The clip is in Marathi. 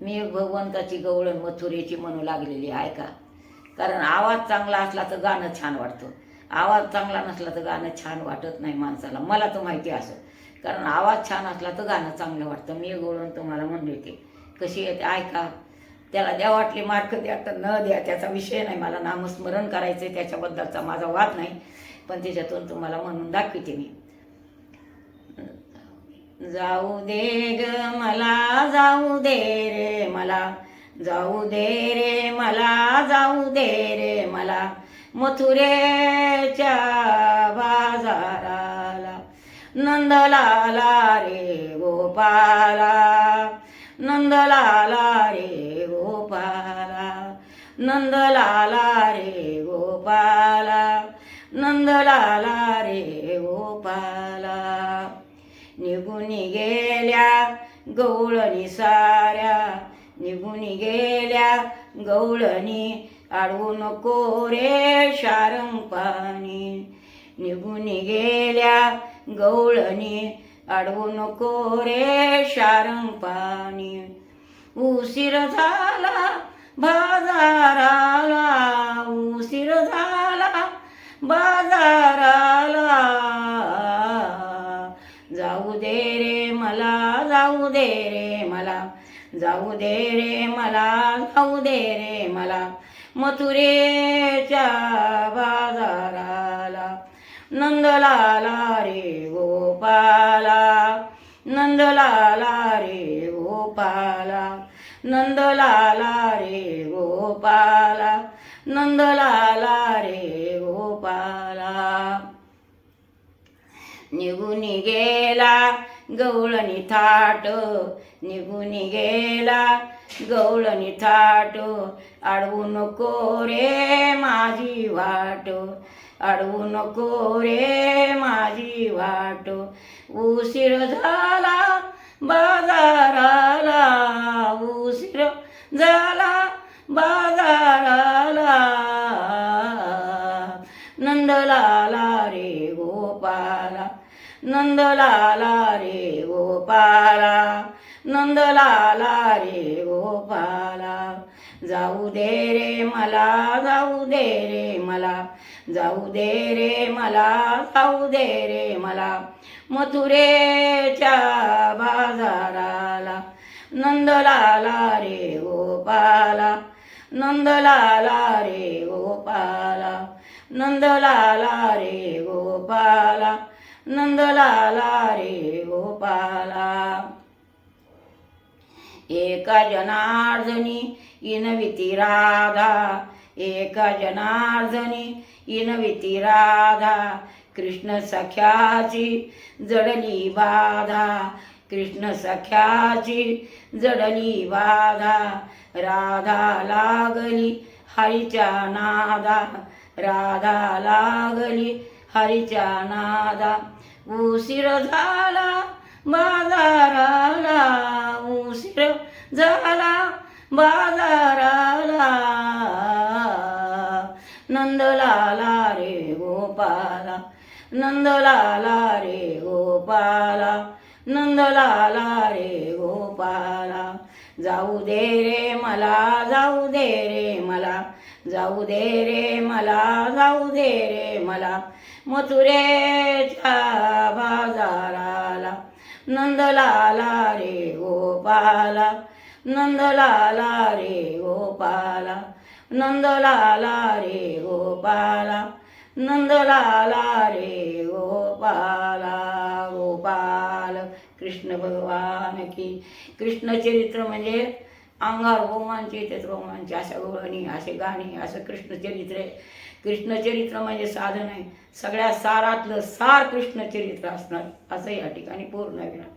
मी एक भगवंताची गवळण मथुरेची म्हणू लागलेली आहे का? कारण आवाज चांगला असला तर गाणं छान वाटतं. आवाज चांगला नसला तर गाणं छान वाटत नाही माणसाला. मला तर माहिती असं. कारण आवाज छान असला तर गाणं चांगलं वाटतं. मी गवळण तुम्हाला म्हणले होते कशी येते? ऐका. त्याला द्या वाटली मार्क द्या तर न द्या त्याचा विषय नाही. मला नामस्मरण करायचं आहे त्याच्याबद्दलचा माझा वाद नाही. पण त्याच्यातून तुम्हाला म्हणून दाखवते मी. जाऊ दे ग मला जाऊ दे रे मला. जाऊ दे रे मला जाऊ दे रे मला. मथुरेच्या बाजाराला नंदलाला रे गोपाला. नंदलाला रे गोपाला. नंदलाला रे गोपाला. नंदलाला निघून गेल्या गवळणी साऱ्या. निघून गेल्या गवळणी अडवू नको रे शारंपाणी निघून गेल्या गवळणी अडवू नको रे शारंपाणी उशीर झाला बाजाराला उशीर झाला बाजारा दे रे मला. जाऊ दे रे मला जाऊ दे रे मला. मथुरेच्या बाजाराला नंदलाला रे गोपाला. नंदलाला रे गोपाला. नंदलाला रे गोपाला. नंदलाला रे गोपाला. निघून गेला गवळणी थाट निघून गेला. गवळणी थाट अडवू नको रे माझी वाट. अडवू नको रे माझी वाट. उशीर झाला बाजाराला. उशीर झाला बाजाराला. नंदलाला रे गोपाला. नंदलाला रे गोपाला नंदलाला रे गोपाला जाऊ दे रे मला जाऊ दे रे मला. जाऊ दे रे मला जाऊ दे रे मला. मथुरेच्या बाजाराला नंदलाला रे गोपाला नंदलाला रे गोपाला नंदलाला रे गोपाला नंदलाला रे गोपाला। एका जनार्दनी इनविती राधा। एका जनार्दनी इनविती राधा। कृष्ण सख्याची जडली बाधा। कृष्ण सख्याची जडली बाधा। राधा लागली हरीच्या नादा। राधा लागली हरीच्या नादा उशीर झाला बाजाराला उशीर झाला बाजाराला. नंदलाला रे गोपाला नंदलाला रे गोपाला नंदलाला रे गोपाला जाऊ दे रे मला जाऊ दे रे मला. जाऊ दे रे मला जाऊ दे रे मला. मथुरेच्या बाजाराला नंदलाला रे गोपाला. नंदलाला रे गोपाला. नंदलाला रे गोपाला. नंदलाला रे गोपाला गोपाल. कृष्ण भगवान की. कृष्ण चरित्र म्हणजे अंगावर रोमांचे येतात रोमांचे अशा गोळणी असे गाणी असं कृष्णचरित्र आहे. कृष्णचरित्र म्हणजे साधन आहे. सगळ्या सारातलं सार कृष्णचरित्र असणार असं या ठिकाणी पूर्ण विराम